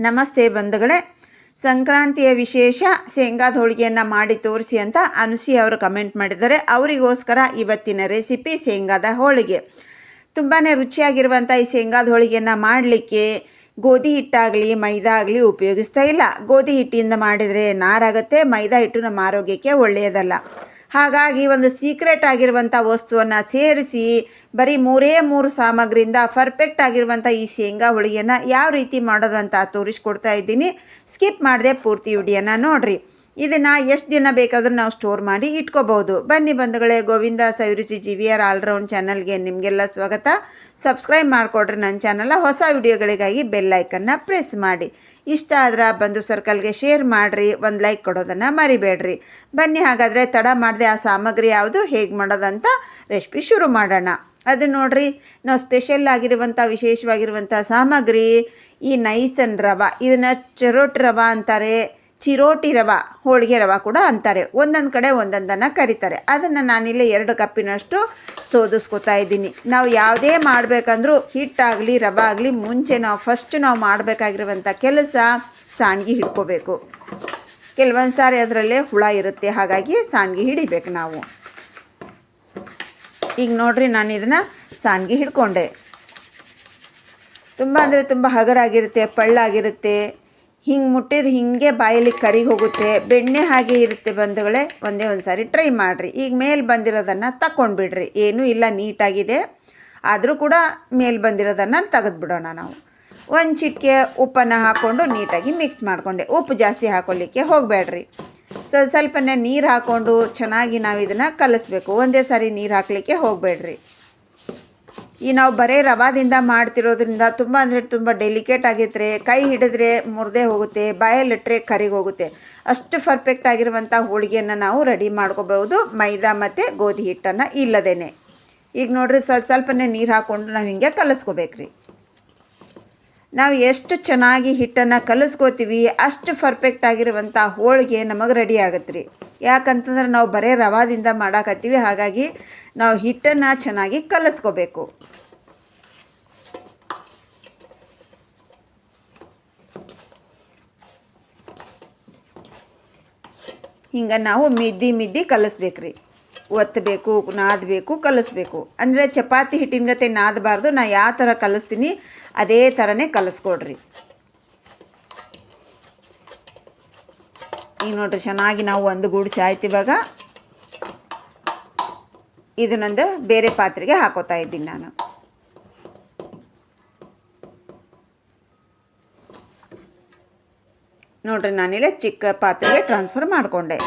ನಮಸ್ತೆ ಬಂಧುಗಳೇ. ಸಂಕ್ರಾಂತಿಯ ವಿಶೇಷ ಶೇಂಗಾದ ಹೋಳಿಗೆಯನ್ನು ಮಾಡಿ ತೋರಿಸಿ ಅಂತ ಅನುಸಿ ಅವರು ಕಮೆಂಟ್ ಮಾಡಿದ್ದಾರೆ. ಅವರಿಗೋಸ್ಕರ ಇವತ್ತಿನ ರೆಸಿಪಿ ಶೇಂಗಾದ ಹೋಳಿಗೆ. ತುಂಬಾ ರುಚಿಯಾಗಿರುವಂಥ ಈ ಶೇಂಗಾದ ಹೋಳಿಗೆಯನ್ನು ಮಾಡಲಿಕ್ಕೆ ಗೋಧಿ ಹಿಟ್ಟಾಗಲಿ, ಮೈದಾ ಆಗಲಿ ಉಪಯೋಗಿಸ್ತಾ ಇಲ್ಲ. ಗೋಧಿ ಹಿಟ್ಟಿಂದ ಮಾಡಿದರೆ ನಾರಾಗುತ್ತೆ, ಮೈದಾ ಹಿಟ್ಟು ನಮ್ಮ ಆರೋಗ್ಯಕ್ಕೆ ಒಳ್ಳೆಯದಲ್ಲ. ಹಾಗಾಗಿ ಒಂದು ಸೀಕ್ರೆಟ್ ಆಗಿರುವಂಥ ವಸ್ತುವನ್ನು ಸೇರಿಸಿ, ಬರೀ ಮೂರೇ ಮೂರು ಸಾಮಗ್ರಿಯಿಂದ ಪರ್ಫೆಕ್ಟ್ ಆಗಿರುವಂಥ ಈ ಶೇಂಗಾ ಹುಳಿಯನ್ನು ಯಾವ ರೀತಿ ಮಾಡೋದಂತ ತೋರಿಸ್ಕೊಡ್ತಾ ಇದ್ದೀನಿ. ಸ್ಕಿಪ್ ಮಾಡದೆ ಪೂರ್ತಿ ಹುಡಿಯನ್ನು ನೋಡಿರಿ. ಇದನ್ನು ಎಷ್ಟು ದಿನ ಬೇಕಾದರೂ ನಾವು ಸ್ಟೋರ್ ಮಾಡಿ ಇಟ್ಕೋಬಹುದು. ಬನ್ನಿ ಬಂಧುಗಳೇ, Govinda Sairuchi G V R all round ಚಾನಲ್ಗೆ ನಿಮಗೆಲ್ಲ ಸ್ವಾಗತ. ಸಬ್ಸ್ಕ್ರೈಬ್ ಮಾಡಿಕೊಡ್ರಿ ನನ್ನ ಚಾನಲ್ ಹೊಸ ವಿಡಿಯೋಗಳಿಗಾಗಿ ಬೆಲ್ ಐಕನ್ನ ಪ್ರೆಸ್ ಮಾಡಿ. ಇಷ್ಟ ಆದ್ರೆ ಬಂಧು ಸರ್ಕಲ್ಗೆ ಶೇರ್ ಮಾಡಿರಿ, ಒಂದು ಲೈಕ್ ಕೊಡೋದನ್ನು ಮರಿಬೇಡ್ರಿ. ಬನ್ನಿ ಹಾಗಾದರೆ ತಡ ಮಾಡದೆ ಆ ಸಾಮಗ್ರಿ ಯಾವುದು, ಹೇಗೆ ಮಾಡೋದಂತ ರೆಸಿಪಿ ಶುರು ಮಾಡೋಣ. ಅದು ನೋಡ್ರಿ, ನಾವು ಸ್ಪೆಷಲ್ ಆಗಿರುವಂಥ ವಿಶೇಷವಾಗಿರುವಂಥ ಸಾಮಗ್ರಿ ಈ ನೈಸನ್ ರವ. ಇದನ್ನು ಚರೋಟ್ ರವ ಅಂತಾರೆ. ಚಿರೋಟಿ ರವ, ಹೋಳಿಗೆ ರವ ಕೂಡ ಅಂತಾರೆ. ಒಂದೊಂದು ಕಡೆ ಒಂದೊಂದನ್ನು ಕರೀತಾರೆ. ಅದನ್ನು ನಾನಿಲ್ಲಿ ಎರಡು ಕಪ್ಪಿನಷ್ಟು ಸೋದಿಸ್ಕೋತಾ ಇದ್ದೀನಿ. ನಾವು ಯಾವುದೇ ಮಾಡಬೇಕಂದ್ರೂ ಹಿಟ್ಟಾಗಲಿ ರವೆ ಆಗಲಿ, ಮುಂಚೆ ನಾವು ಫಸ್ಟ್ ನಾವು ಮಾಡಬೇಕಾಗಿರುವಂಥ ಕೆಲಸ ಸಾಣ್ಗಿ ಹಿಡ್ಕೋಬೇಕು. ಕೆಲವೊಂದು ಸಾರಿ ಅದರಲ್ಲೇ ಹುಳ ಇರುತ್ತೆ. ಹಾಗಾಗಿ ಸಾಣ್ಗಿ ಹಿಡಿಬೇಕು ನಾವು. ಈಗ ನೋಡ್ರಿ ನಾನು ಇದನ್ನು ಸಾಣ್ಗಿ ಹಿಡ್ಕೊಂಡೆ. ತುಂಬ ಅಂದರೆ ತುಂಬ ಹಗರಾಗಿರುತ್ತೆ, ಪಳ್ಳಾಗಿರುತ್ತೆ. ಹಿಂಗೆ ಮುಟ್ಟಿದ್ರೆ ಹಿಂಗೆ ಬಾಯಲ್ಲಿ ಕರಿಗೆ ಹೋಗುತ್ತೆ, ಬೆಣ್ಣೆ ಹಾಗೆ ಇರುತ್ತೆ ಬಂಧುಗಳೇ, ಒಂದೇ ಒಂದು ಸಾರಿ ಟ್ರೈ ಮಾಡಿರಿ. ಈಗ ಮೇಲೆ ಬಂದಿರೋದನ್ನು ತಗೊಂಡ್ಬಿಡ್ರಿ ಏನೂ ಇಲ್ಲ, ನೀಟಾಗಿದೆ. ಆದರೂ ಕೂಡ ಮೇಲೆ ಬಂದಿರೋದನ್ನು ತೆಗೆದುಬಿಡೋಣ ನಾವು. ಒಂದು ಚಿಟಿಕೆ ಉಪ್ಪನ್ನು ಹಾಕ್ಕೊಂಡು ನೀಟಾಗಿ ಮಿಕ್ಸ್ ಮಾಡಿಕೊಂಡೆ. ಉಪ್ಪು ಜಾಸ್ತಿ ಹಾಕೊಳ್ಳಿಕ್ಕೆ ಹೋಗಬೇಡ್ರಿ. ಸೊ, ಸ್ವಲ್ಪನೇ ನೀರು ಹಾಕ್ಕೊಂಡು ಚೆನ್ನಾಗಿ ನಾವು ಇದನ್ನು ಕಲಿಸ್ಬೇಕು. ಒಂದೇ ಸಾರಿ ನೀರು ಹಾಕಲಿಕ್ಕೆ ಹೋಗಬೇಡ್ರಿ. ಈ ನಾವು ಬರೀ ರವಾದಿಂದ ಮಾಡ್ತಿರೋದ್ರಿಂದ ತುಂಬ ಅಂದರೆ ತುಂಬ ಡೆಲಿಕೇಟ್ ಆಗಿದ್ರೆ ಕೈ ಹಿಡಿದ್ರೆ ಮುರಿದೇ ಹೋಗುತ್ತೆ ಬಾಯಲ್ಲಿಟ್ಟರೆ ಕರಿಗೆ ಹೋಗುತ್ತೆ. ಅಷ್ಟು ಪರ್ಫೆಕ್ಟ್ ಆಗಿರುವಂಥ ಹೋಳಿಗೆಯನ್ನು ನಾವು ರೆಡಿ ಮಾಡ್ಕೋಬಹುದು. ಮೈದಾ ಮತ್ತು ಗೋಧಿ ಹಿಟ್ಟನ್ನು ಇಲ್ಲದೇನೆ. ಈಗ ನೋಡಿರಿ ಸ್ವಲ್ಪ ಸ್ವಲ್ಪನೇ ನೀರು ಹಾಕ್ಕೊಂಡು ನಾವು ಹಿಂಗೆ ಕಲಿಸ್ಕೋಬೇಕ್ರಿ. ನಾವು ಎಷ್ಟು ಚೆನ್ನಾಗಿ ಹಿಟ್ಟನ್ನು ಕಲಿಸ್ಕೋತೀವಿ, ಅಷ್ಟು ಪರ್ಫೆಕ್ಟ್ ಆಗಿರುವಂಥ ಹೋಳಿಗೆ ನಮಗೆ ರೆಡಿ ಆಗುತ್ತೆ ರೀ ಯಾಕಂತಂದ್ರೆ ನಾವು ಬರೀ ರವಾದಿಂದ ಮಾಡಾಕತ್ತೀವಿ, ಹಾಗಾಗಿ ನಾವು ಹಿಟ್ಟನ್ನು ಚೆನ್ನಾಗಿ ಕಲಿಸ್ಕೋಬೇಕು. ಹಿಂಗೆ ನಾವು ಮಿದ್ದಿ ಮಿದ್ದಿ ಕಲಿಸ್ಬೇಕ್ರಿ. ಒತ್ತಬೇಕು ನಾದಬೇಕು ಕಲಿಸ್ಬೇಕು. ಅಂದರೆ ಚಪಾತಿ ಹಿಟ್ಟಿನ ಗತೆ ನಾದಬಾರ್ದು, ನಾ ಯಾವ ಥರ ಕಲಿಸ್ತೀನಿ ಅದೇ ಥರನೇ ಕಲಿಸ್ಕೊಡ್ರಿ. ಈಗ ನೋಡ್ರಿ ಚೆನ್ನಾಗಿ ನಾವು ಒಂದು ಗೂಡಿಸಿ ಆಯ್ತು ಇವಾಗ. ಇದನ್ನೊಂದು ಬೇರೆ ಪಾತ್ರೆಗೆ ಹಾಕೋತಾ ಇದ್ದೀನಿ ನಾನು. ನೋಡ್ರಿ, ನಾನಿಲ್ಲೇ ಚಿಕ್ಕ ಪಾತ್ರೆಗೆ ಟ್ರಾನ್ಸ್ಫರ್ ಮಾಡಿಕೊಂಡೆ.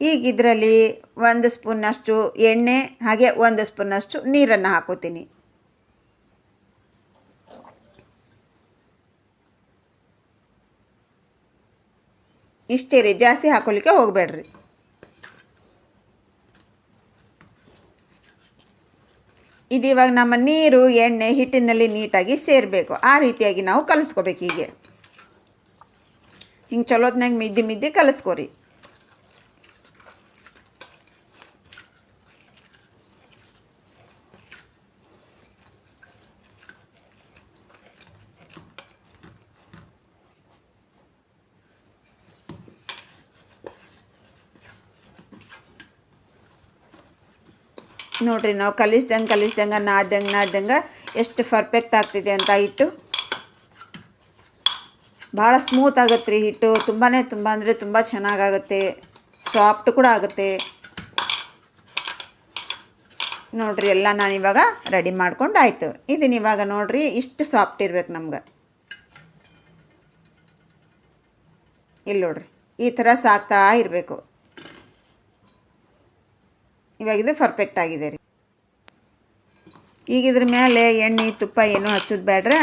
ಈಗ ಇದರಲ್ಲಿ ಒಂದು ಸ್ಪೂನ್ನಷ್ಟು ಎಣ್ಣೆ, ಹಾಗೆ ಒಂದು ಸ್ಪೂನ್ನಷ್ಟು ನೀರನ್ನು ಹಾಕೋತೀನಿ. ಇಷ್ಟೇ ರೀ, ಜಾಸ್ತಿ ಹಾಕೊಲಿಕ್ಕೆ ಹೋಗಬೇಡ್ರಿ. ಇದು ಇವಾಗ ನಮ್ಮ ನೀರು, ಎಣ್ಣೆ ಹಿಟ್ಟಿನಲ್ಲಿ ನೀಟಾಗಿ ಸೇರಬೇಕು. ಆ ರೀತಿಯಾಗಿ ನಾವು ಕಲಿಸ್ಕೋಬೇಕು ಹೀಗೆ. ಹಿಂಗೆ ಚಲೋತ್ನಾಗ ಮಿದ್ದಿ ಮಿದ್ದಿ ಕಲಿಸ್ಕೊರಿ. ನೋಡ್ರಿ, ನಾವು ಕಲಿಸ್ದಂಗೆ ಕಲಿಸ್ದಂಗೆ, ನಾದ್ದಂಗೆ ನಾದ್ದಂಗೆ ಎಷ್ಟು ಪರ್ಫೆಕ್ಟ್ ಆಗ್ತಿದೆ ಅಂತ ಹಿಟ್ಟು ಭಾಳ ಸ್ಮೂತ್ ಆಗುತ್ತೆ ರೀ ಹಿಟ್ಟು. ತುಂಬಾ ತುಂಬ ಅಂದರೆ ತುಂಬ ಚೆನ್ನಾಗಾಗುತ್ತೆ. ಸಾಫ್ಟ್ ಕೂಡ ಆಗುತ್ತೆ. ನೋಡ್ರಿ, ಎಲ್ಲ ನಾನು ಇವಾಗ ರೆಡಿ ಮಾಡ್ಕೊಂಡು ಆಯಿತು. ಇದನ್ನ ಇವಾಗ ನೋಡ್ರಿ, ಇಷ್ಟು ಸಾಫ್ಟ್ ಇರ್ಬೇಕು ನಮ್ಗೆ. ಇಲ್ಲಿ ನೋಡ್ರಿ, ಈ ಥರ ಸಾಕ್ತಾ ಇರಬೇಕು. ಇವಾಗ ಇದು ಪರ್ಫೆಕ್ಟ್ ಆಗಿದೆ ರೀ. ಈಗ ಇದ್ರ ಮೇಲೆ ಎಣ್ಣೆ, ತುಪ್ಪ ಏನೂ ಹಚ್ಚೋದು ಬೇಡ್ರೆ?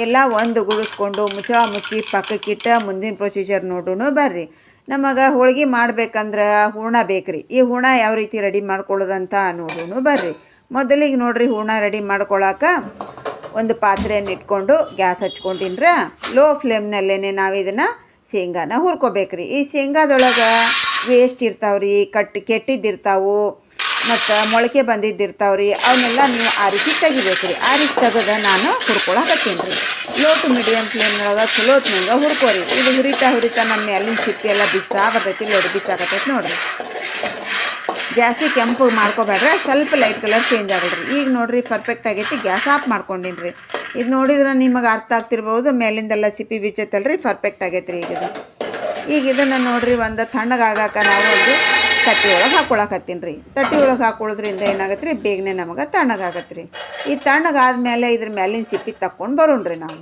ಎಲ್ಲ ಒಂದು ಗುಡಿಸ್ಕೊಂಡು ಮುಚ್ಚಳ ಮುಚ್ಚಿ ಪಕ್ಕಕ್ಕಿಟ್ಟ ಮುಂದಿನ ಪ್ರೊಸೀಜರ್ ನೋಡೋಣ ಬರ್ರಿ. ನಮಗೆ ಹೋಳಿಗೆ ಮಾಡ್ಬೇಕಂದ್ರೆ ಹೂರ್ಣ ಬೇಕ್ರಿ. ಈ ಹೂರ್ಣ ಯಾವ ರೀತಿ ರೆಡಿ ಮಾಡ್ಕೊಳ್ಳೋದಂತ ನೋಡೋಣ ಬರ್ರಿ. ಮೊದಲಿಗೆ ನೋಡ್ರಿ ಹೂರ್ಣ ರೆಡಿ ಮಾಡ್ಕೊಳಕ್ಕೆ ಒಂದು ಪಾತ್ರೆಯನ್ನು ಇಟ್ಕೊಂಡು ಗ್ಯಾಸ್ ಹಚ್ಕೊಂಡಿನ್ರ. ಲೋ ಫ್ಲೇಮ್ನಲ್ಲೇ ನಾವು ಇದನ್ನು ಶೇಂಗಾನ ಹುರ್ಕೋಬೇಕ್ರಿ. ಈ ಶೇಂಗಾದೊಳಗೆ ವೇಸ್ಟ್ ಇರ್ತಾವ್ರಿ, ಕಟ್ ಕೆಟ್ಟಿದ್ದಿರ್ತಾವು. ಮತ್ತು ಮೊಳಕೆ ಬಂದಿದ್ದಿರ್ತಾವ್ರಿ ಅವನ್ನೆಲ್ಲ ನೀವು ಆರಿಸಿ ತೆಗಿಬೇಕು ರೀ ಆರಿಸಿ ತೆಗೆದ ನಾನು ಹುರ್ಕೊಳಕತ್ತೀನಿ ರೀ. ಲೋ ಟು ಮೀಡಿಯಮ್ ಫ್ಲೇಮ್ನೊಳಗೆ ಚಲೋ ಹೊತ್ನಂಗೆ ಹುರ್ಕೋರಿ. ಇದು ಹುರಿತಾ ಹುರಿತಾ ನಮ್ಮ ಮೇಲಿನ ಸಿಪ್ಪಿ ಎಲ್ಲ ಬಿಸ್ತಾ ಬರ್ತೈತಿ ನೋಡಿ ಬಿಚ್ಚಾಕತ್ತೈತಿ ನೋಡಿರಿ. ಜಾಸ್ತಿ ಕೆಂಪು ಮಾಡ್ಕೋಬೇಡ್ರಿ, ಸ್ವಲ್ಪ ಲೈಟ್ ಕಲರ್ ಚೇಂಜ್ ಆಗಲ್ರಿ ಈಗ ನೋಡ್ರಿ ಪರ್ಫೆಕ್ಟ್ ಆಗೈತಿ, ಗ್ಯಾಸ್ ಆಫ್ ಮಾಡ್ಕೊಂಡಿನಿ ರೀ. ಇದು ನೋಡಿದ್ರೆ ನಿಮಗೆ ಅರ್ಥ ಆಗ್ತಿರ್ಬೋದು ಮೇಲಿಂದೆಲ್ಲ ಸಿಪ್ಪಿ ಬಿಚ್ಚೈತಲ್ರಿ ಪರ್ಫೆಕ್ಟ್ ಆಗೈತೆ ರೀ ಈಗ ಇದು. ಈಗ ಇದನ್ನು ನೋಡಿರಿ, ಒಂದು ತಣ್ಣಗಾಗಕ್ಕೆ ನಾವು ಒಂದು ತಟ್ಟಿ ಒಳಗೆ ಹಾಕ್ಕೊಳಕತ್ತೀನಿ ರೀ. ತಟ್ಟಿ ಒಳಗೆ ಹಾಕೊಳ್ಳೋದ್ರಿಂದ ಏನಾಗತ್ತೆ ರೀ ಬೇಗನೆ ನಮಗೆ ತಣ್ಣಗಾಗತ್ತೆ ರೀ ಈ ತಣ್ಣಗಾದ್ಮೇಲೆ ಇದ್ರ ಮೇಲಿನ ಸಿಪ್ಪಿ ತಕ್ಕೊಂಡು ಬರೋಣ್ರಿ ನಾವು.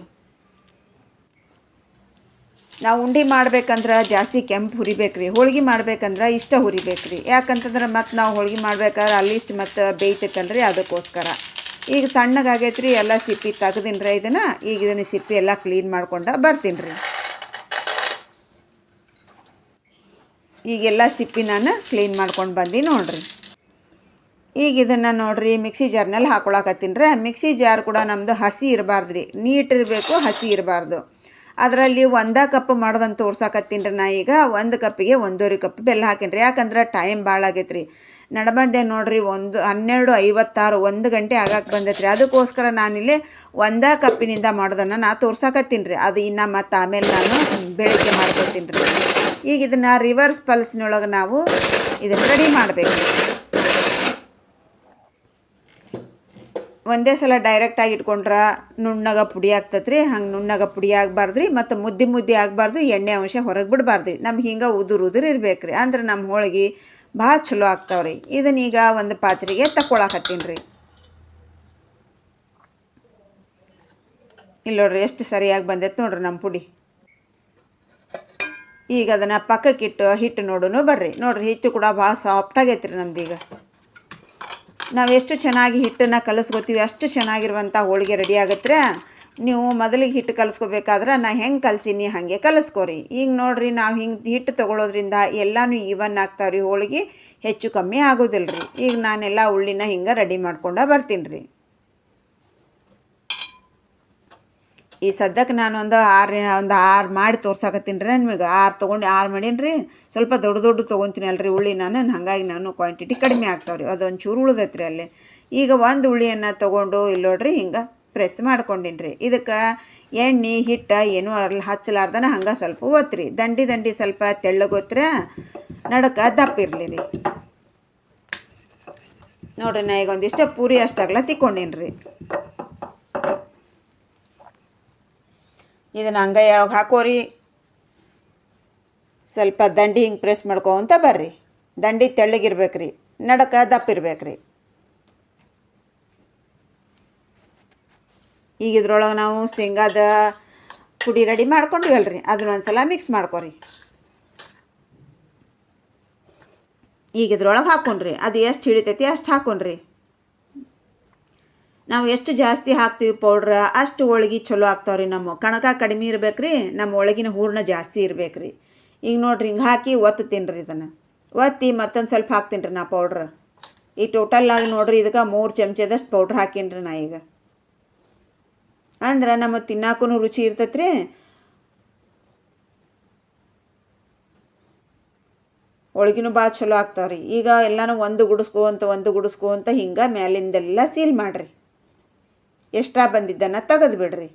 ನಾವು ಉಂಡೆ ಮಾಡ್ಬೇಕಂದ್ರೆ ಜಾಸ್ತಿ ಕೆಂಪು ಹುರಿಬೇಕ್ರಿ. ಹೋಳ್ಗೆ ಮಾಡ್ಬೇಕಂದ್ರೆ ಇಷ್ಟ ಹುರಿಬೇಕ್ರಿ. ಯಾಕಂತಂದ್ರೆ ಮತ್ತೆ ನಾವು ಹೋಳ್ಗೆ ಮಾಡ್ಬೇಕಾದ್ರೆ ಅಲ್ಲಿ ಇಷ್ಟು ಮತ್ತು ಬೇಯ್ತೈತಲ್ರಿ ಅದಕ್ಕೋಸ್ಕರ. ಈಗ ತಣ್ಣಗಾಗೈತೆ ರೀ ಎಲ್ಲ ಸಿಪ್ಪಿ ತೆಗ್ದೀನಿ ರೀ ಇದನ್ನು. ಈಗ ಇದನ್ನು ಸಿಪ್ಪಿ ಎಲ್ಲ ಕ್ಲೀನ್ ಮಾಡ್ಕೊಂಡು ಬರ್ತೀನಿ ರೀ ಈಗೆಲ್ಲ ಸಿಪ್ಪಿ ನಾನು ಕ್ಲೀನ್ ಮಾಡ್ಕೊಂಡು ಬಂದು ನೋಡಿರಿ. ಈಗ ಇದನ್ನು ನೋಡಿರಿ ಮಿಕ್ಸಿ ಜಾರ್ನಲ್ಲಿ ಹಾಕೊಳಕತ್ತೀನಿ ಮಿಕ್ಸಿ ಜಾರ್ ಕೂಡ ನಮ್ಮದು ಹಸಿ ಇರಬಾರ್ದು ರೀ ನೀಟ್ ಇರಬೇಕು, ಹಸಿ ಇರಬಾರ್ದು. ಅದರಲ್ಲಿ ಒಂದೇ ಕಪ್ ಮಾಡೋದಂತ ತೋರ್ಸಾಕತ್ತೀನಿ ರೀ ನಾ ಈಗ. ಒಂದು ಕಪ್ಪಿಗೆ ಒಂದೂವರೆ ಕಪ್ ಬೆಲ್ಲ ಹಾಕೀನಿ ರೀ ಯಾಕಂದ್ರೆ ಟೈಮ್ ಭಾಳ ಆಗೈತೆ ರೀ ನಡಬಂದೆ ನೋಡ್ರಿ, ಒಂದು, ಹನ್ನೆರಡು, ಐವತ್ತಾರು, ಒಂದು ಗಂಟೆ ಆಗಕ್ಕೆ ಬಂದೈತೆ ಅದಕ್ಕೋಸ್ಕರ ನಾನಿಲ್ಲಿ ಒಂದೇ ಕಪ್ಪಿನಿಂದ ಮಾಡೋದನ್ನು ನಾ ತೋರ್ಸಾಕತ್ತೀನಿ ರೀ ಅದು ಇನ್ನು ಮತ್ತು ಆಮೇಲೆ ನಾನು ಬೆಳಗ್ಗೆ ಮಾಡ್ಕೊತೀನಿ ರೀ ಈಗ ಇದನ್ನು ರಿವರ್ಸ್ ಪಲ್ಸ್ನೊಳಗೆ ನಾವು ಇದನ್ನು ರೆಡಿ ಮಾಡಬೇಕು. ಒಂದೇ ಸಲ ಡೈರೆಕ್ಟಾಗಿ ಇಟ್ಕೊಂಡ್ರೆ ನುಣ್ಣಗ ಪುಡಿ ಆಗ್ತತ್ರಿ. ಹಂಗೆ ನುಣ್ಣಗ ಪುಡಿ ಆಗಬಾರ್ದು ರೀ ಮತ್ತು ಮುದ್ದೆ ಮುದ್ದೆ ಆಗಬಾರ್ದು, ಎಣ್ಣೆ ಅಂಶ ಹೊರಗೆ ಬಿಡಬಾರ್ದು ನಮ್ಗೆ ಹಿಂಗೆ ಉದುರು ಉದುರು ಇರ್ಬೇಕು ರೀ ಅಂದ್ರೆ ನಮ್ಮ ಹೋಳಿಗೆ ಭಾಳ ಚಲೋ ಆಗ್ತಾವೆ ರೀ ಇದನ್ನೀಗ ಒಂದು ಪಾತ್ರೆಗೆ ತಗೊಳಕತ್ತೀನಿ ರೀ. ಇಲ್ಲಿ ನೋಡ್ರಿ ಎಷ್ಟು ಸರಿಯಾಗಿ ಬಂದೈತೆ ನೋಡ್ರಿ ನಮ್ಮ ಪುಡಿ. ಈಗ ಅದನ್ನು ಪಕ್ಕಕ್ಕಿಟ್ಟು ಹಿಟ್ಟು ನೋಡೋನು ಬರ್ರಿ. ನೋಡ್ರಿ ಹಿಟ್ಟು ಕೂಡ ಭಾಳ ಸಾಫ್ಟಾಗೈತೆ ರೀ ನಮ್ದೀಗ ನಾವು ಎಷ್ಟು ಚೆನ್ನಾಗಿ ಹಿಟ್ಟನ್ನು ಕಲಿಸ್ಕೋತೀವಿ, ಅಷ್ಟು ಚೆನ್ನಾಗಿರುವಂಥ ಹೋಳಿಗೆ ರೆಡಿ ಆಗತ್ತೆ ನೀವು ಮೊದಲಿಗೆ ಹಿಟ್ಟು ಕಲಿಸ್ಕೋಬೇಕಾದ್ರೆ ನಾ ಹೆಂಗೆ ಕಲಸೀನಿ ಹಾಗೆ ಕಲಿಸ್ಕೋರಿ. ಈಗ ನೋಡ್ರಿ ನಾವು ಹಿಂಗೆ ಹಿಟ್ಟು ತೊಗೊಳೋದ್ರಿಂದ ಎಲ್ಲನೂ ಈವನ್ ಆಗ್ತಾವ್ರಿ, ಹೋಳಿಗೆ ಹೆಚ್ಚು ಕಮ್ಮಿ ಆಗೋದಿಲ್ಲ ರೀ ಈಗ ನಾನೆಲ್ಲ ಉಳ್ಳಿನ ಹಿಂಗೆ ರೆಡಿ ಮಾಡ್ಕೊಂಡು ಬರ್ತೀನಿ ರೀ ಈ ಸದ್ಯಕ್ಕೆ ನಾನು ಒಂದು ಆರು ಒಂದು ಆರು ಮಾಡಿ ತೋರ್ಸಾಕತ್ತೀನಿ ರೀ ನಿಮಗೆ. ಆರು ತೊಗೊಂಡು ಆರು ಮಾಡೀನಿ ರೀ ಸ್ವಲ್ಪ ದೊಡ್ಡ ದೊಡ್ಡ ತೊಗೊತೀನಿ ಅಲ್ರಿ ಉಳ್ಳಿ ನಾನು. ಹಾಗಾಗಿ ನಾನು ಕ್ವಾಂಟಿಟಿ ಕಡಿಮೆ ಆಗ್ತಾವ್ರಿ. ಅದೊಂದು ಚೂರು ಉಳ್ದೈತ್ರಿ ಅಲ್ಲಿ. ಈಗ ಒಂದು ಉಳ್ಳಿಯನ್ನು ತೊಗೊಂಡು ಇಲ್ಲಿ ನೋಡ್ರಿ ಹಿಂಗೆ. ಪ್ರೆಸ್ ಮಾಡ್ಕೊಂಡಿನಿ ರೀ ಇದಕ್ಕೆ ಎಣ್ಣೆ, ಹಿಟ್ಟು ಏನೂ ಅಲ್ಲಿ ಹಚ್ಚಲಾರ್ದನ ಹಂಗೆ ಸ್ವಲ್ಪ ಒತ್ರಿ. ದಂಡಿ ದಂಡಿ ಸ್ವಲ್ಪ ತೆಳ್ಳಗೊತ್ತರ ನಡಕ ದಪ್ಪ ಇರಲಿ ರೀ ನೋಡ್ರಿ ನಾ ಈಗ ಒಂದಿಷ್ಟು ಪೂರಿ ಅಷ್ಟಾಗ್ಲ ತಿಕ್ಕೊಂಡಿನಿ ರೀ ಇದನ್ನು ಹಂಗೆ ಯಾವಾಗ ಹಾಕೋರಿ? ಸ್ವಲ್ಪ ದಂಡಿ ಹಿಂಗೆ ಪ್ರೆಸ್ ಮಾಡ್ಕೊತ ಬರ್ರಿ. ದಂಡಿ ತೆಳ್ಳಗಿರ್ಬೇಕು ರೀ ನಡಕ ದಪ್ಪ ಇರ್ಬೇಕು ರೀ ಈಗ ಇದ್ರೊಳಗೆ ನಾವು ಶೇಂಗಾದ ಪುಡಿ ರೆಡಿ ಮಾಡ್ಕೊಂಡಿವಲ್ರಿ. ಅದನ್ನ ಒಂದು ಸಲ ಮಿಕ್ಸ್ ಮಾಡ್ಕೊರಿ. ಈಗ ಇದ್ರೊಳಗೆ ಹಾಕೊಂಡ್ರಿ. ಅದು ಎಷ್ಟು ಹಿಡಿತೈತಿ ಅಷ್ಟು ಹಾಕೊಂಡ್ರಿ. ನಾವು ಎಷ್ಟು ಜಾಸ್ತಿ ಹಾಕ್ತೀವಿ ಪೌಡ್ರ ಅಷ್ಟು ಹೋಳ್ಗೆ ಚಲೋ ಆಗ್ತಾವ್ರಿ ನಮ್ಮ. ಕಣಕ ಕಡಿಮೆ ಇರ್ಬೇಕು ರೀ ನಮ್ಮ ಒಳಗಿನ ಹೂರ್ಣ ಜಾಸ್ತಿ ಇರ್ಬೇಕು ರೀ ಈಗ ನೋಡ್ರಿ, ಹಿಂಗೆ ಹಾಕಿ ಒತ್ತು ತಿನ್ರಿ ಇದನ್ನು. ಒತ್ತಿ ಮತ್ತೊಂದು ಸ್ವಲ್ಪ ಹಾಕ್ತೀನಿ ರೀ ನಾ ಪೌಡ್ರ್ ಈ ಟೋಟಲ್ ಆಗಿ ನೋಡ್ರಿ, ಇದಕ್ಕೆ ಮೂರು ಚಮಚದಷ್ಟು ಪೌಡ್ರ್ ಹಾಕೀನಿ ರೀ ನಾ ಈಗ. ಅಂದ್ರೆ ನಮಗೆ ತಿನ್ನಾಕೂ ರುಚಿ ಇರ್ತೈತೆ ರೀ ಹೋಳ್ಗಿನೂ ಭಾಳ ಚಲೋ ಆಗ್ತಾವ್ರಿ. ಈಗ ಎಲ್ಲಾನು ಒಂದು ಗುಡಿಸ್ಕೋ ಅಂತ ಒಂದು ಗುಡಿಸ್ಕೋ ಅಂತ ಹಿಂಗೆ ಮ್ಯಾಲಿಂದೆಲ್ಲ ಸೀಲ್ ಮಾಡಿರಿ. ಎಷ್ಟ ಬಂದಿದ್ದನ್ನ ತೆಗೆದು ಬಿಡ್ರಿ.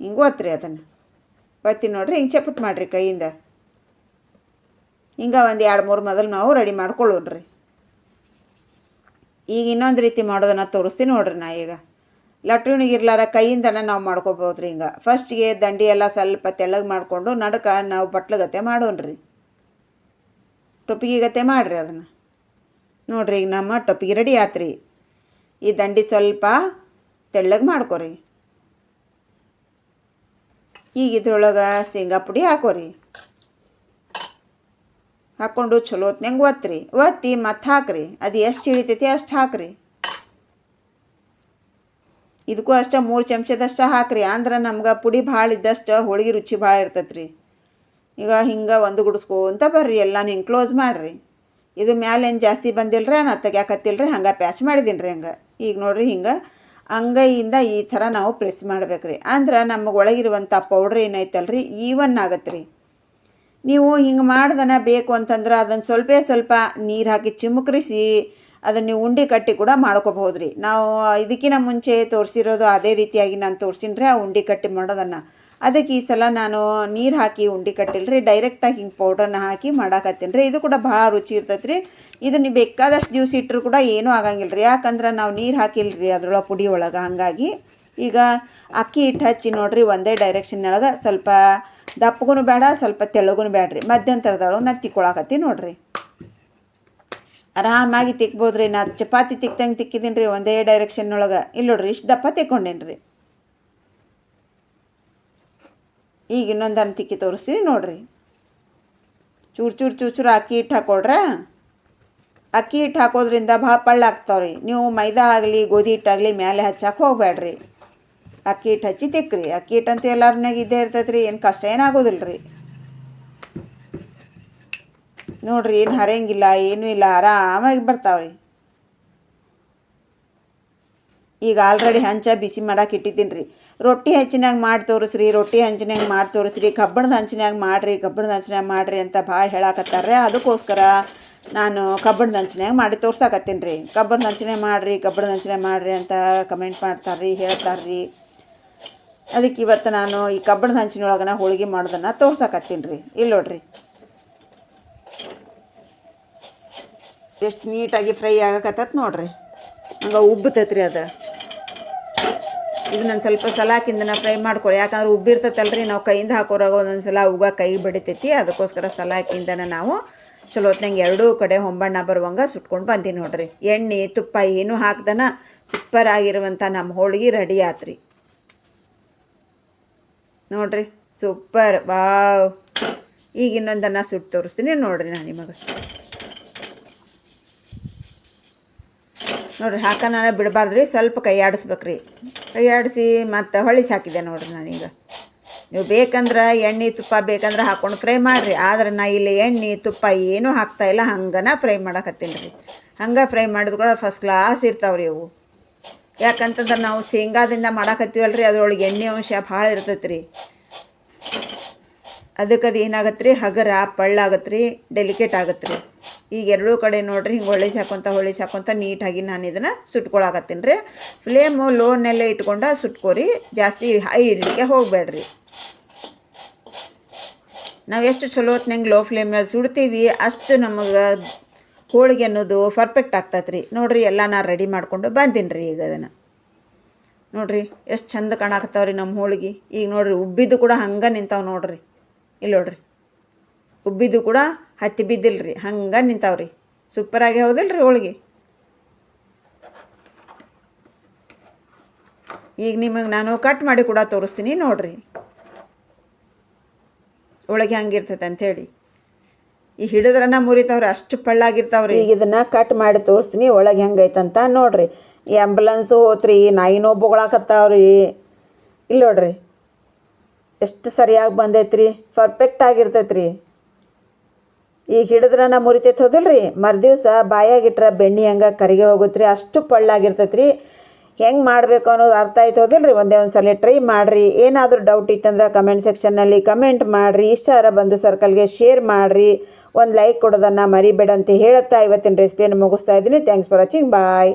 ಹಿಂಗೆ ಓತ್ರಿ ಅದನ್ನು. ಬತ್ತಿ ನೋಡ್ರಿ ಹಿಂಗೆ ಚಪ್ಪಟ್ ಮಾಡಿರಿ ಕೈಯಿಂದ. ಹಿಂಗೆ ಒಂದು ಎರಡು ಮೂರು ಮೊದಲು ನಾವು ರೆಡಿ ಮಾಡ್ಕೊಳ್ಳೋಣ್ರಿ ಈಗ ಇನ್ನೊಂದು ರೀತಿ ಮಾಡೋದನ್ನು ತೋರಿಸ್ತೀನಿ ನೋಡ್ರಿ ನಾ ಈಗ. ಲಟ್ಣಿಗೆ ಇರ್ಲಾರ ಕೈಯಿಂದನೇ ನಾವು ಮಾಡ್ಕೋಬೋದು ರೀ ಹಿಂಗೆ. ಫಸ್ಟ್ಗೆ ದಂಡಿ ಎಲ್ಲ ಸ್ವಲ್ಪ ತೆಳ್ಳಗೆ ಮಾಡಿಕೊಂಡು ನಡುಕ ನಾವು ಬಟ್ಲಗತ್ತೆ ಮಾಡೋಣ್ರಿ. ಟೊಪ್ಪಿಗೆ ಗತೆ ಮಾಡಿರಿ ಅದನ್ನು. ನೋಡ್ರಿ ಈಗ ನಮ್ಮ ಟೊಪ್ಪಿಗೆ ರೆಡಿ ಆತ್ರಿ. ಈ ದಂಡಿ ಸ್ವಲ್ಪ ತೆಳ್ಳಗೆ ಮಾಡ್ಕೊರಿ. ಈಗ ಇದ್ರೊಳಗೆ ಶೇಂಗಾ ಪುಡಿ ಹಾಕೋರಿ. ಹಾಕ್ಕೊಂಡು ಚಲೋ ಹೊತ್ನಂಗೆ ಒತ್ತಿರಿ ಒತ್ತಿ ಮತ್ತೆ ಹಾಕ್ರಿ. ಅದು ಎಷ್ಟು ಹಿಡಿತೈತಿ ಅಷ್ಟು ಹಾಕ್ರಿ. ಇದಕ್ಕೂ ಅಷ್ಟೇ ಮೂರು ಚಮಚದಷ್ಟು ಹಾಕ್ರಿ. ಅಂದ್ರೆ ನಮ್ಗೆ ಪುಡಿ ಭಾಳ ಇದ್ದಷ್ಟು ಹೋಳಿಗೆ ರುಚಿ ಭಾಳ ಇರ್ತೈತೆ ರೀ ಈಗ ಹಿಂಗೆ ಒಂದು ಗುಡಿಸ್ಕೊಂತ ಬರ್ರಿ, ಎಲ್ಲಾನು ಹಿಂಗೆ ಕ್ಲೋಸ್ ಮಾಡಿರಿ. ಇದು ಮ್ಯಾಲೇನು ಜಾಸ್ತಿ ಬಂದಿಲ್ಲ ರೀ ನಾ ತೆಗ್ಯಾಕತ್ತಿಲ್ಲ ರೀ ಹಂಗೆ ಪ್ಯಾಚ್ ಮಾಡಿದ್ದೀನಿ ರೀ ಹಂಗೆ. ಈಗ ನೋಡಿರಿ ಹಿಂಗೆ ಅಂಗೈಯಿಂದ ಈ ಥರ ನಾವು ಪ್ರೆಸ್ ಮಾಡ್ಬೇಕು ರೀ ಅಂದ್ರೆ ನಮಗೆ ಒಳಗಿರುವಂಥ ಪೌಡ್ರ್ ಏನೈತಲ್ಲ ರೀ ಈವನ್ ಆಗತ್ತೆ ರೀ ನೀವು ಹಿಂಗೆ ಮಾಡ್ದನ ಬೇಕು ಅಂತಂದ್ರೆ ಅದನ್ನು ಸ್ವಲ್ಪ ಸ್ವಲ್ಪ ನೀರು ಹಾಕಿ ಚಿಮುಕ್ರಿಸಿ ಅದನ್ನು ನೀವು ಉಂಡೆ ಕಟ್ಟಿ ಕೂಡ ಮಾಡ್ಕೋಬಹುದು ರೀ ನಾವು ಇದಕ್ಕಿಂತ ಮುಂಚೆ ತೋರಿಸಿರೋದು ಅದೇ ರೀತಿಯಾಗಿ ನಾನು ತೋರಿಸಿನ್ರಿ ಆ ಉಂಡೆ ಕಟ್ಟಿ ಮಾಡೋದನ್ನು. ಅದಕ್ಕೆ ಈ ಸಲ ನಾನು ನೀರು ಹಾಕಿ ಉಂಡೆ ಕಟ್ಟಿಲ್ಲ ರೀ ಡೈರೆಕ್ಟಾಗಿ ಹಿಂಗೆ ಪೌಡ್ರನ್ನ ಹಾಕಿ ಮಾಡಾಕತ್ತೀನಿ ರೀ ಇದು ಕೂಡ ಭಾಳ ರುಚಿ ಇರ್ತೈತೆ ರೀ ಇದು ನೀವು ಬೇಕಾದಷ್ಟು ದಿವಸ ಇಟ್ಟರು ಕೂಡ ಏನೂ ಆಗಂಗಿಲ್ಲ ರೀ ಯಾಕಂದ್ರೆ ನಾವು ನೀರು ಹಾಕಿಲ್ಲ ರೀ ಅದ್ರೊಳಗೆ ಪುಡಿ ಒಳಗೆ, ಹಾಗಾಗಿ. ಈಗ ಅಕ್ಕಿ ಹಿಟ್ಟು ಹಚ್ಚಿ ನೋಡ್ರಿ, ಒಂದೇ ಡೈರೆಕ್ಷನ್ನೊಳಗೆ ಸ್ವಲ್ಪ ದಪ್ಪಗೂ ಬೇಡ, ಸ್ವಲ್ಪ ತೆಳ್ಳಗೂ ಬೇಡ್ರಿ. ಮಧ್ಯಂತರದೊಳಗೆ ನಾನು ತಿಕ್ಕೊಳಕತ್ತಿ ನೋಡ್ರಿ. ಆರಾಮಾಗಿ ತಿಕ್ಬೋದು ರೀ ನಾ ಚಪಾತಿ ತಿಕ್ದಂಗೆ ತಿಕ್ಕಿದ್ದೀನಿ ರೀ ಒಂದೇ ಡೈರೆಕ್ಷನ್ ಒಳಗೆ ಇಲ್ಲಿ ನೋಡ್ರಿ, ಇಷ್ಟು ದಪ್ಪ ತಿಕ್ಕೊಂಡೇನಿ ಈಗ ಇನ್ನೊಂದನ್ನು ತಿಕ್ಕಿ ತೋರಿಸ್ತೀನಿ ನೋಡ್ರಿ. ಚೂರು ಚೂರು ಚೂರು ಚೂರು ಅಕ್ಕಿ ಹಿಟ್ಟು ಹಾಕೊಡ್ರೆ? ಅಕ್ಕಿ ಹಿಟ್ಟು ಹಾಕೋದ್ರಿಂದ ಭಾಳ ಪಳ್ಳ ಆಗ್ತಾವ್ರಿ. ನೀವು ಮೈದಾ ಆಗಲಿ, ಗೋಧಿ ಹಿಟ್ಟಾಗಲಿ ಮೇಲೆ ಹಚ್ಚಕ್ಕೆ ಹೋಗ್ಬೇಡ್ರಿ ಅಕ್ಕಿ ಹಿಟ್ಟು ಹಚ್ಚಿ ತಿಕ್ಕಿರಿ ಅಕ್ಕಿ ಹಿಟ್ಟಂತೂ ಎಲ್ಲಾರನಾಗ ಇದ್ದೇ ಇರ್ತೈತೆ ರೀ ಏನು ಕಷ್ಟ ಏನಾಗೋದಿಲ್ಲ ರೀ ನೋಡ್ರಿ, ಏನು ಹರಿಯಂಗಿಲ್ಲ, ಏನೂ ಇಲ್ಲ, ಆರಾಮಾಗಿ ಬರ್ತಾವ್ರಿ. ಈಗ ಆಲ್ರೆಡಿ ಹಂಚ ಬಿಸಿ ಮಾಡಕ್ಕೆ ಇಟ್ಟಿದ್ದೀನಿ ರೀ ರೊಟ್ಟಿ ಹಂಚಿನಾಗ ಮಾಡಿ ತೋರಿಸ್ರಿ, ರೊಟ್ಟಿ ಹಂಚಿನಾಗ ಮಾಡಿ ತೋರಿಸ್ರಿ, ಕಬ್ಬಣದ ಹಂಚಿನಾಗ ಮಾಡಿರಿ, ಕಬ್ಬಣದ ಹಂಚಿನಾಗ ಮಾಡಿರಿ ಅಂತ ಭಾಳ ಹೇಳಾಕತ್ತಾರ್ರೆ. ಅದಕ್ಕೋಸ್ಕರ ನಾನು ಕಬ್ಬಣದ ಹಂಚಿನಾಗ ಮಾಡಿ ತೋರ್ಸಾಕತ್ತೀನಿ ರೀ ಕಬ್ಬಣದ ಹಂಚಿನಾಗ ಮಾಡಿರಿ, ಕಬ್ಬಣದ ಹಂಚಿನಾಗ ಮಾಡಿರಿ ಅಂತ ಕಮೆಂಟ್ ಮಾಡ್ತಾರೆ ರೀ ಹೇಳ್ತಾರೆ ರೀ ಅದಕ್ಕೆ ಇವತ್ತು ನಾನು ಈ ಕಬ್ಬಣದ ಹಂಚಿನೊಳಗನ ಹೋಳಿಗೆ ಮಾಡೋದನ್ನು ತೋರ್ಸಾಕತ್ತೀನಿ ರೀ ಇಲ್ಲಿ ನೋಡ್ರಿ. ಎಷ್ಟು ನೀಟಾಗಿ ಫ್ರೈ ಆಗಕತ್ತತ್ ನೋಡ್ರಿ. ಹಂಗೆ ಉಬ್ಬತೈತೆ ರೀ ಅದು. ಇದು ನಾನು ಸ್ವಲ್ಪ ಸಲಾಕಿಂದನ ಫ್ರೈ ಮಾಡ್ಕೊರಿ. ಯಾಕಂದ್ರೆ ಉಬ್ಬಿರ್ತೈತಲ್ರಿ ನಾವು ಕೈಯಿಂದ ಹಾಕೋರಾಗ ಒಂದೊಂದು ಸಲ ಉಗ ಕೈ ಬಡಿತೈತಿ. ಅದಕ್ಕೋಸ್ಕರ ಸಲಾಕಿಂದನ ನಾವು ಚಲೋ ಹೊತ್ನಂಗೆ ಎರಡೂ ಕಡೆ ಹೊಂಬಣ್ಣ ಬರುವಂಗೆ ಸುಟ್ಕೊಂಡು ಬಂದೀನಿ ನೋಡ್ರಿ. ಎಣ್ಣೆ, ತುಪ್ಪ ಏನೂ ಹಾಕ್ದನ ಸೂಪರ್ ಆಗಿರುವಂಥ ನಮ್ಮ ಹೋಳಿಗೆ ರೆಡಿ ಆತ್ರಿ. ನೋಡ್ರಿ, ಸೂಪರ್. ವಾವ್. ಈಗ ಇನ್ನೊಂದನ್ನು ಸುಟ್ಟು ತೋರಿಸ್ತೀನಿ ನೋಡ್ರಿ ನಾನು ನಿಮಗೆ. ನೋಡ್ರಿ ಹಾಕೋಣ ಬಿಡಬಾರ್ದು ರೀ ಸ್ವಲ್ಪ ಕೈ ಆಡಿಸ್ಬೇಕ್ರಿ. ಕೈ ಆಡಿಸಿ ಮತ್ತು ಹೊಳಿಸಿ ಹಾಕಿದೆ ನೋಡ್ರಿ ನಾನೀಗ ನೀವು ಬೇಕಂದ್ರೆ ಎಣ್ಣೆ ತುಪ್ಪ ಬೇಕಂದ್ರೆ ಹಾಕ್ಕೊಂಡು ಫ್ರೈ ಮಾಡಿರಿ. ಆದ್ರೆ ನಾ ಇಲ್ಲಿ ಎಣ್ಣೆ ತುಪ್ಪ ಏನೂ ಹಾಕ್ತಾಯಿಲ್ಲ ಹಂಗನ ಫ್ರೈ ಮಾಡಕತ್ತೀನಿ ರೀ ಹಂಗೆ ಫ್ರೈ ಮಾಡಿದ್ರು ಕೂಡ ಫಸ್ಟ್ ಕ್ಲಾಸ್ ಇರ್ತಾವ್ರಿ ಅವು. ಯಾಕಂತಂದ್ರೆ ನಾವು ಶೇಂಗಾದಿಂದ ಮಾಡಾಕತ್ತೀವಲ್ರಿ, ಅದ್ರೊಳಗೆ ಎಣ್ಣೆ ಅಂಶ ಭಾಳ ಇರ್ತೈತೆ ರೀ ಅದಕ್ಕೆ ಅದು ಏನಾಗತ್ತೆ ರೀ ಹಗರ ಪಳ್ಳಾಗತ್ತೆ ರೀ ಡೆಲಿಕೇಟ್ ಆಗತ್ತೆ ರೀ ಈಗ ಎರಡೂ ಕಡೆ ನೋಡ್ರಿ, ಹಿಂಗೆ ಹೊಳಿಸಿ ಹಾಕೊಂತ ಹೊಳಿಸಿ ಹಾಕೊಂತ ನೀಟಾಗಿ ನಾನು ಇದನ್ನು ಸುಟ್ಕೊಳಕತ್ತೀನಿ ರೀ ಫ್ಲೇಮು ಲೋನೆಲ್ಲ ಇಟ್ಕೊಂಡು ಸುಟ್ಕೋರಿ. ಜಾಸ್ತಿ ಹೈ ಇಡ್ಲಿಕ್ಕೆ ಹೋಗಬೇಡ್ರಿ. ನಾವು ಎಷ್ಟು ಚಲೋ ಹೊತ್ನಂಗೆ ಲೋ ಫ್ಲೇಮ್ನಲ್ಲಿ ಸುಡ್ತೀವಿ, ಅಷ್ಟು ನಮಗೆ ಹೋಳಿಗೆ ಅನ್ನೋದು ಪರ್ಫೆಕ್ಟ್ ಆಗ್ತೈತೆ ರೀ ನೋಡಿರಿ, ಎಲ್ಲ ನಾನು ರೆಡಿ ಮಾಡಿಕೊಂಡು ಬಂದೀನಿ ರೀ ಈಗ ಅದನ್ನು. ನೋಡಿರಿ, ಎಷ್ಟು ಚಂದ ಕಾಣಾಕತ್ತಾವ ರೀ ನಮ್ಮ ಹೋಳಿಗೆ. ಈಗ ನೋಡಿರಿ, ಉಬ್ಬಿದ್ದು ಕೂಡ ಹಂಗೆ ನಿಂತಾವೆ ನೋಡಿರಿ. ಇಲ್ಲಿ ನೋಡ್ರಿ. ಉಬ್ಬಿದ್ದು ಕೂಡ ಹತ್ತಿ ಬಿದ್ದಿಲ್ಲ ರೀ ಹಂಗೆ ನಿಂತಾವ್ರಿ. ಸೂಪರಾಗಿ ಹೌದಿಲ್ಲ ರೀ ಹೋಳಿಗೆ? ಈಗ ನಿಮಗೆ ನಾನು ಕಟ್ ಮಾಡಿ ಕೂಡ ತೋರಿಸ್ತೀನಿ ನೋಡಿರಿ. ಒಳಗೆ ಹಂಗಿರ್ತೈತೆ ಅಂಥೇಳಿ ಈ ಹಿಡಿದ್ರನ್ನ ಮುರಿತಾವ್ರಿ, ಅಷ್ಟು ಪಳ್ಳಾಗಿರ್ತಾವ್ರಿ. ಈಗ ಇದನ್ನು ಕಟ್ ಮಾಡಿ ತೋರಿಸ್ತೀನಿ ಒಳಗೆ ಹೆಂಗೈತಂತ ನೋಡ್ರಿ. ಆ್ಯಂಬುಲೆನ್ಸು ಹೋತ್ರಿ ನಾಯಿನೋ ಬೊಗಳಾಕತ್ತಾವ್ರಿ. ಇಲ್ಲ ನೋಡ್ರಿ. ಎಷ್ಟು ಸರಿಯಾಗಿ ಬಂದೈತ್ರಿ? ಪರ್ಫೆಕ್ಟ್ ಆಗಿರ್ತೈತೆ ರೀ ಈಗ ನಾ ಮುರಿತೈತೆ ಹೋದಲ್ರಿ? ಮರುದಿವ್ಸ ಬಾಯಾಗಿಟ್ರೆ ಬೆಣ್ಣೆ ಹಂಗೆ ಕರಿಗೆ ಹೋಗುತ್ತೆ ರೀ ಅಷ್ಟು ಪಳ್ಳಾಗಿರ್ತೈತೆ ರೀ ಹೆಂಗೆ ಮಾಡಬೇಕು ಅನ್ನೋದು ಅರ್ಥ ಆಯ್ತು ರೀ ಒಂದೇ ಒಂದು ಸಲ ಟ್ರೈ ಮಾಡಿರಿ. ಏನಾದರೂ ಡೌಟ್ ಇತ್ತಂದ್ರೆ ಕಮೆಂಟ್ ಸೆಕ್ಷನ್ನಲ್ಲಿ ಕಮೆಂಟ್ ಮಾಡಿರಿ. ಇಷ್ಟಾರ ಬಂದು ಸರ್ಕಲ್ಗೆ ಶೇರ್ ಮಾಡಿರಿ. ಒಂದು ಲೈಕ್ ಕೊಡೋದನ್ನು ಮರಿಬೇಡ ಅಂತ ಹೇಳುತ್ತಾ ಇವತ್ತಿನ ರೆಸಿಪಿಯನ್ನು ಮುಗಿಸ್ತಾ ಇದ್ದೀನಿ. Thanks for watching bye